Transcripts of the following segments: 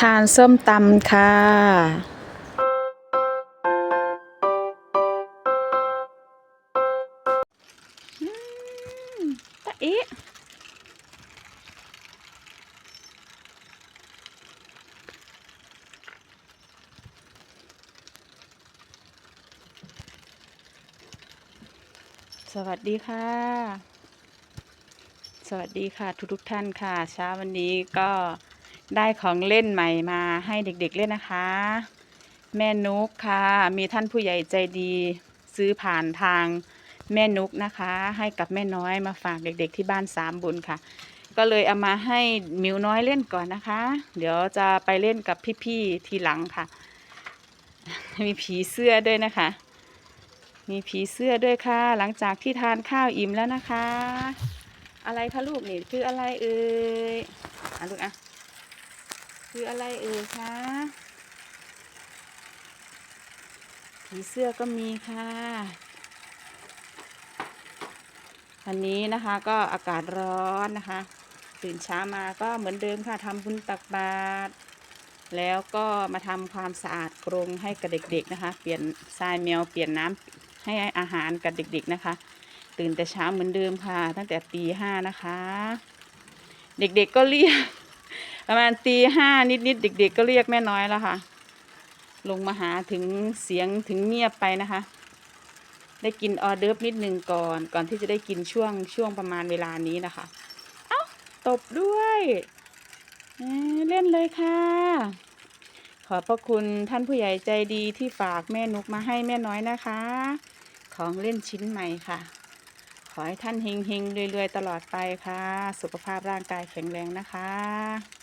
ทานส้มตำค่ะ ตะอิสวัสดีค่ะ สวัสดีค่ะทุกทุกท่านค่ะ เช้าวันนี้ก็ ได้ของเล่นใหม่มาให้เด็กๆเล่นนะคะ แม่นุกค่ะ มีท่านผู้ใหญ่ใจดี ซื้อผ่านทางแม่นุกนะคะ ให้กับแม่น้อยมาฝากเด็กๆที่บ้านสามบุญค่ะ ก็เลยเอามาให้มิวน้อยเล่นก่อนนะคะ เดี๋ยวจะไปเล่นกับพี่ๆทีหลังค่ะ มีผีเสื้อด้วยนะคะ มีผีเสื้อด้วยค่ะ หลังจากที่ทานข้าวอิ่มแล้วนะคะ อะไรคะลูกนี่คืออะไรเอ่ยอะลูกอะ คืออะไรเอ่ยคะผีเสื้อก็มีค่ะวันนี้นะคะก็อากาศร้อนนะคะ ตื่นเช้ามาก็เหมือนเดิมค่ะทำบุญตักบาตรแล้วก็มาทำความสะอาดกรงให้กับเด็กๆนะคะ เปลี่ยนทรายแมวเปลี่ยนน้ำให้อาหารกับเด็กๆนะคะ ตื่นแต่เช้าเหมือนเดิมค่ะ ตั้งแต่ตีห้านะคะ เด็กๆก็เรียก ประมาณตีห้านิดๆเด็ก ๆ ก็เรียกแม่น้อยแล้วค่ะ ลงมาหาถึงเสียงถึงเงียบไปนะคะ ได้กินออเดิร์ฟนิดนึงก่อน ก่อนที่จะได้กินช่วงช่วงประมาณเวลานี้นะคะ เอ้าตบด้วยเเล่นเลยค่ะ ขอบพระคุณท่านผู้ใหญ่ใจดีที่ฝากแม่นุกมาให้แม่น้อยนะคะ ของเล่นชิ้นใหม่ค่ะขอให้ท่านเฮงเฮงๆรวยๆ ตลอดไปค่ะ สุขภาพร่างกายแข็งแรงนะคะ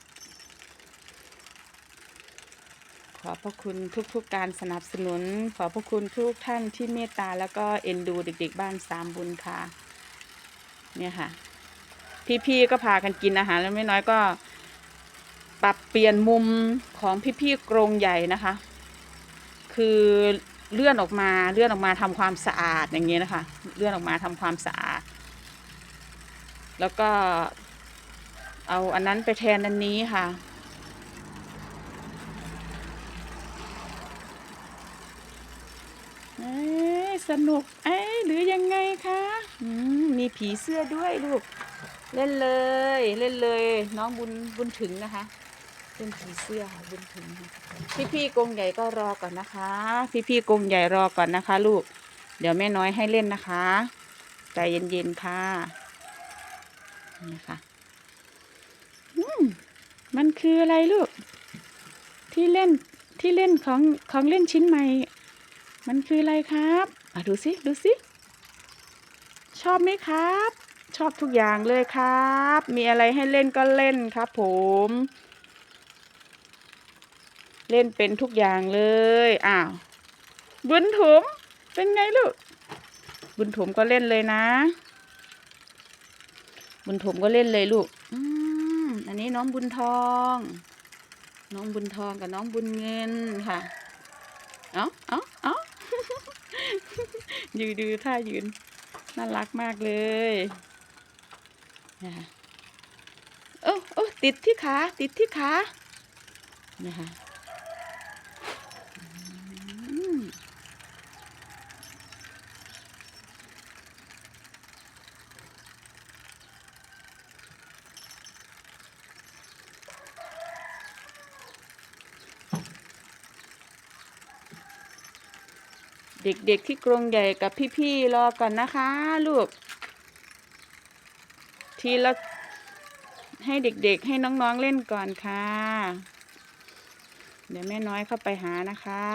ขอพระคุณทุกๆการสนับสนุน ขอพระคุณทุกท่านที่เมตตาแล้วก็เอ็นดูเด็ก ๆ บ้านสามบุญค่ะ เนี่ยค่ะ พี่ๆก็พากันกินอาหารแล้วไม่น้อยก็ ปรับเปลี่ยนมุมของพี่ๆกรงใหญ่นะคะ คือเลื่อนออกมาเลื่อนออกมาทำความสะอาดอย่างเงี้ยนะคะ เลื่อนออกมาทำความสะอาด แล้วก็เอาอันนั้นไปแทนอันนี้ค่ะ เอ้ย สนุกเอ้หรือยังไงคะมีผีเสื้อด้วยลูก เล่นเลย เล่นเลย น้องบุญบุญถึงนะคะเล่นผีเสื้อบุญถึง พี่พี่กงใหญ่ก็รอก่อนนะคะ พี่พี่กงใหญ่รอก่อนนะคะ ลูก เดี๋ยวแม่น้อยให้เล่นนะคะใจเย็นๆค่ะนี่ค่ะมมันคืออะไรลูก ที่เล่นที่เล่นของของเล่นชิ้นใหม่ มันคืออะไรครับอะดูสิดูสิ ชอบไหมครับ ชอบทุกอย่างเลยครับ มีอะไรให้เล่นก็เล่นครับ ผม เล่นเป็นทุกอย่างเลยอ้าวบุญถมเป็นไงลูก บุญถมก็เล่นเลยนะ บุญถมก็เล่นเลยลูก อืมอันนี้น้องบุญทอง น้องบุญทองกับน้องบุญเงินค่ะ เอ้าเอ้าเอ้า ยืนดูท่ายืน น่ารักมากเลยนะคะโอ้โอ้ติดที่ขา ติดที่ขานะคะ เด็กๆที่กรงใหญ่กับพี่ๆรอก่อนนะคะ ลูก ทีละให้เด็กๆ ให้น้องๆเล่นก่อนค่ะ เดี๋ยวแม่น้อยเข้าไปหานะคะ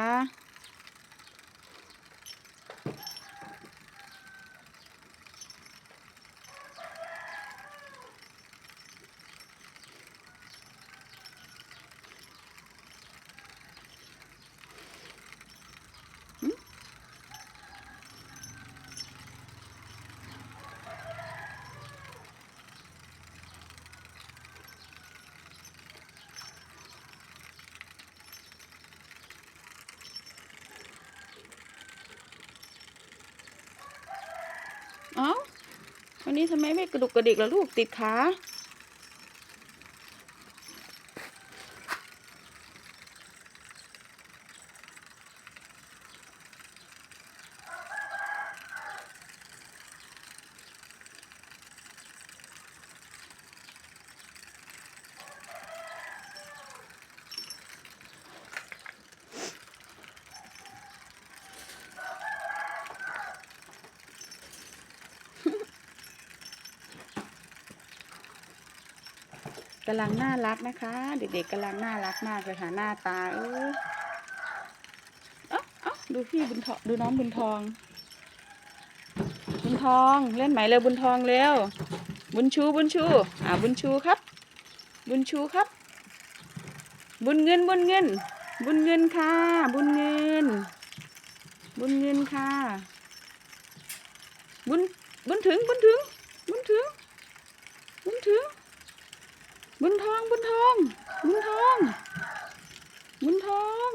นี้ทำไมไม่กระดุกกระดิกล่ะลูกติดขา กำลังน่ารักนะคะ เด็กๆกำลังน่ารักมากเลยค่ะหน้าตาเออเอ้าเอ้าดูพี่บุญทองดูน้องบุญทอง บุญทองเล่นไหมเร็วบุญทองเร็วบุญชูบุญชูอ่าบุญชูครับ บุญชูครับ บุญเงินบุญเงิน บุญเงินค่ะ บุญเงิน บุญเงินค่ะ บุญบุญถึงบุญถึงบุญถึงบุญถึง บุญทองบุญทอง บุญทอง บุญทอง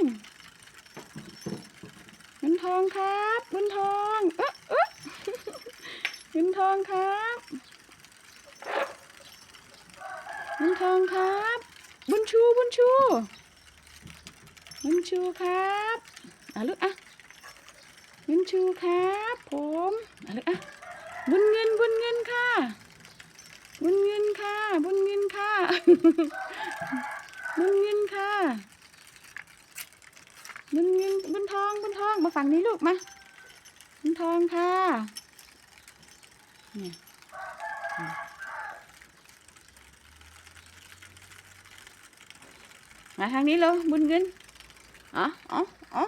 บุญทองครับ บุญทองเอ๊ะเอ๊ะบุญทองครับ บุญทองครับ บุญชูบุญชู บุญชูครับอะลูกอะบุญชูครับ ผมอะลูกอะบุญเงินบุญเงินค่ะ บุญเงินค่ะ บุญเงินค่ะ บุญเงินค่ะ บุญเงินบุญทองบุญทองมาฝั่งนี้ลูกมา บุญทองค่ะเนี่ยมาทางนี้เลยบุญเงินอ๋ออ๋ออ๋อ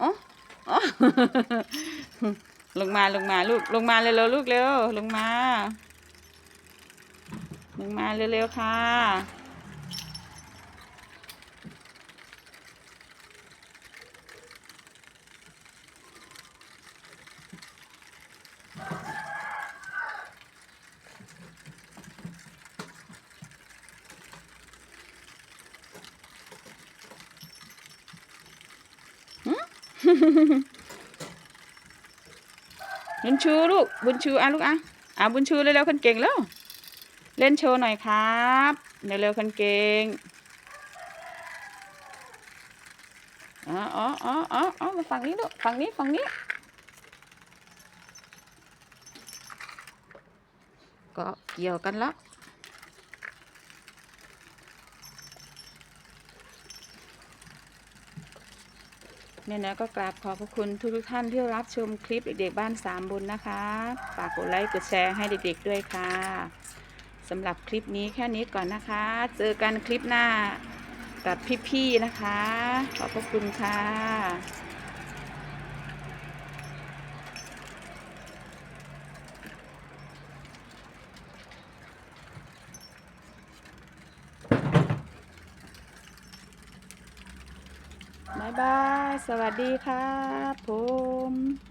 อ๋ออ๋อลงมาลงมาลูกลงมาเร็วๆลูกเร็วลงมา ลงมาเร็วๆค่ะ บุญชูลูก บุญชูอะลูกอะอะบุญชูเร็วๆคนเก่งแล้ว เล่นโชว์หน่อยครับเร็วๆคนเก่งอ๋ออ๋ออ๋ออ๋อมาฝั่งนี้ลูกฝั่งนี้ฝั่งนี้ ก็เกี่ยวกันแล้วเนี่ยนะก็กราบขอบพระคุณทุกท่านที่รับชมคลิปเด็กๆบ้านสามบุญนะคะ ฝากกดไลค์กดแชร์ให้เด็กๆด้วยค่ะ สำหรับคลิปนี้แค่นี้ก่อนนะคะ เจอกันคลิปหน้ากับพี่ๆนะคะ ขอบพระคุณค่ะบ๊ายบาย สวัสดีครับผม